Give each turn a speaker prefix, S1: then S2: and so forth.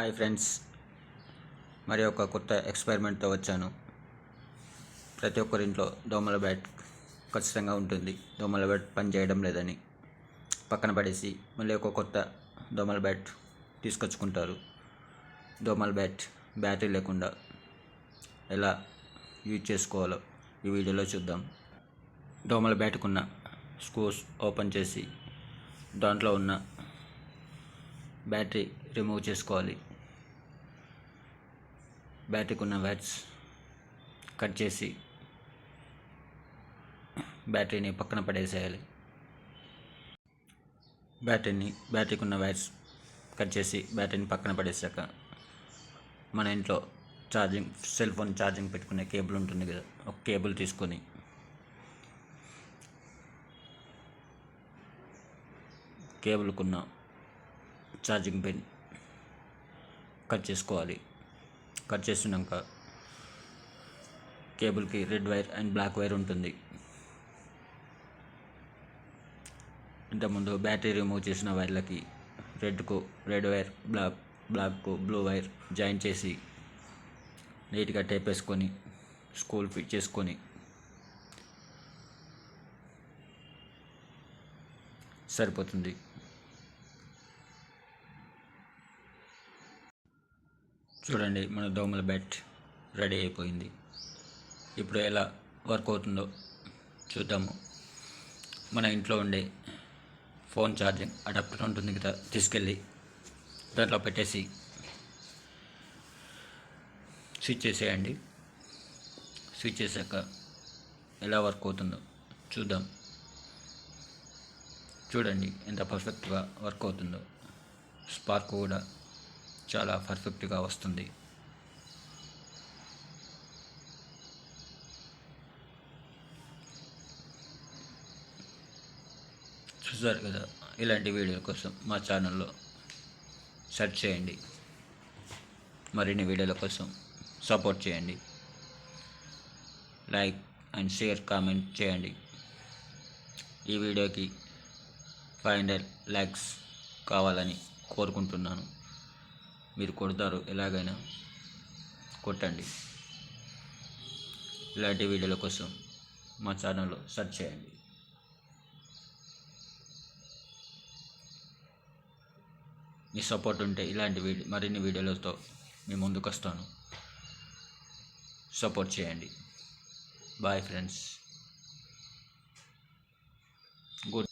S1: Hi friends. మరి ఒక కొత్త ఎక్స్పెరిమెంట్తో వచ్చాను. ప్రతి ఒక్కరింట్లో దోమల బ్యాట్ ఖచ్చితంగా ఉంటుంది. దోమల బ్యాట్ పని చేయడం లేదని పక్కన పడేసి మళ్ళీ ఒక కొత్త దోమల బ్యాట్ తీసుకొచ్చుకుంటారు. దోమల బ్యాట్ బ్యాటరీ లేకుండా ఎలా యూజ్ చేసుకోవాలో ఈ వీడియోలో చూద్దాం. దోమల బ్యాట్కున్న స్క్రూస్ ఓపెన్ చేసి దాంట్లో ఉన్న బ్యాటరీ రిమూవ్ చేసుకోవాలి. బ్యాటరీకి ఉన్న వ్యాట్స్ కట్ చేసి బ్యాటరీని పక్కన పడేసేయాలి. బ్యాటరీని బ్యాటరీకి ఉన్న వైర్స్ కట్ చేసి బ్యాటరీని పక్కన పడేసాక మన ఇంట్లో ఛార్జింగ్ సెల్ ఫోన్ ఛార్జింగ్ పెట్టుకునే కేబుల్ ఉంటుంది కదా ఒక కేబుల్ తీసుకొని కేబుల్కున్న ఛార్జింగ్ పిన్ కట్ చేసుకోవాలి. కట్ చేసినాక కేబుల్కి red wire and black wire ఉంటుంది. ఇంతకుముందు బ్యాటరీ రిమూవ్ చేసిన వైర్లకి రెడ్కు రెడ్ వైర్ బ్లాక్ బ్లాక్కు బ్లూ వైర్ జాయిన్ చేసి నీట్గా టేప్ వేసుకొని స్కూల్ ఫిట్ చేసుకొని సరిపోతుంది. చూడండి మన దోమల బ్యాట్ రెడీ అయిపోయింది. ఇప్పుడు ఎలా వర్క్ అవుతుందో చూద్దాము. మన ఇంట్లో ఉండే ఫోన్ ఛార్జింగ్ అడాప్టర్ ఉంటుంది కదా తీసుకెళ్ళి దాంట్లో పెట్టేసి స్విచ్ చేసేయండి. స్విచ్ చేశాక ఎలా వర్క్ అవుతుందో చూద్దాం. చూడండి ఎంత పర్ఫెక్ట్గా వర్క్ అవుతుందో. స్పార్క్ కూడా చాలా పర్ఫెక్ట్గా వస్తుంది. చూసారు కదా ఇలాంటి వీడియోల కోసం మా ఛానల్లో సెర్చ్ చేయండి. మరిన్ని వీడియోల కోసం సపోర్ట్ చేయండి. లైక్ అండ్ షేర్ కామెంట్ చేయండి. ఈ వీడియోకి ఫైవ్ హండ్రెడ్ లైక్స్ కావాలని కోరుకుంటున్నాను. మీరు కొడతారు ఎలాగైనా కొట్టండి. ఇలాంటి వీడియోల కోసం మా ఛానల్లో సెర్చ్ చేయండి. మీ సపోర్ట్ ఉంటే ఇలాంటి వీడియో మరిన్ని వీడియోలతో మీ ముందుకు వస్తాను. సపోర్ట్ చేయండి. Bye friends. గుడ్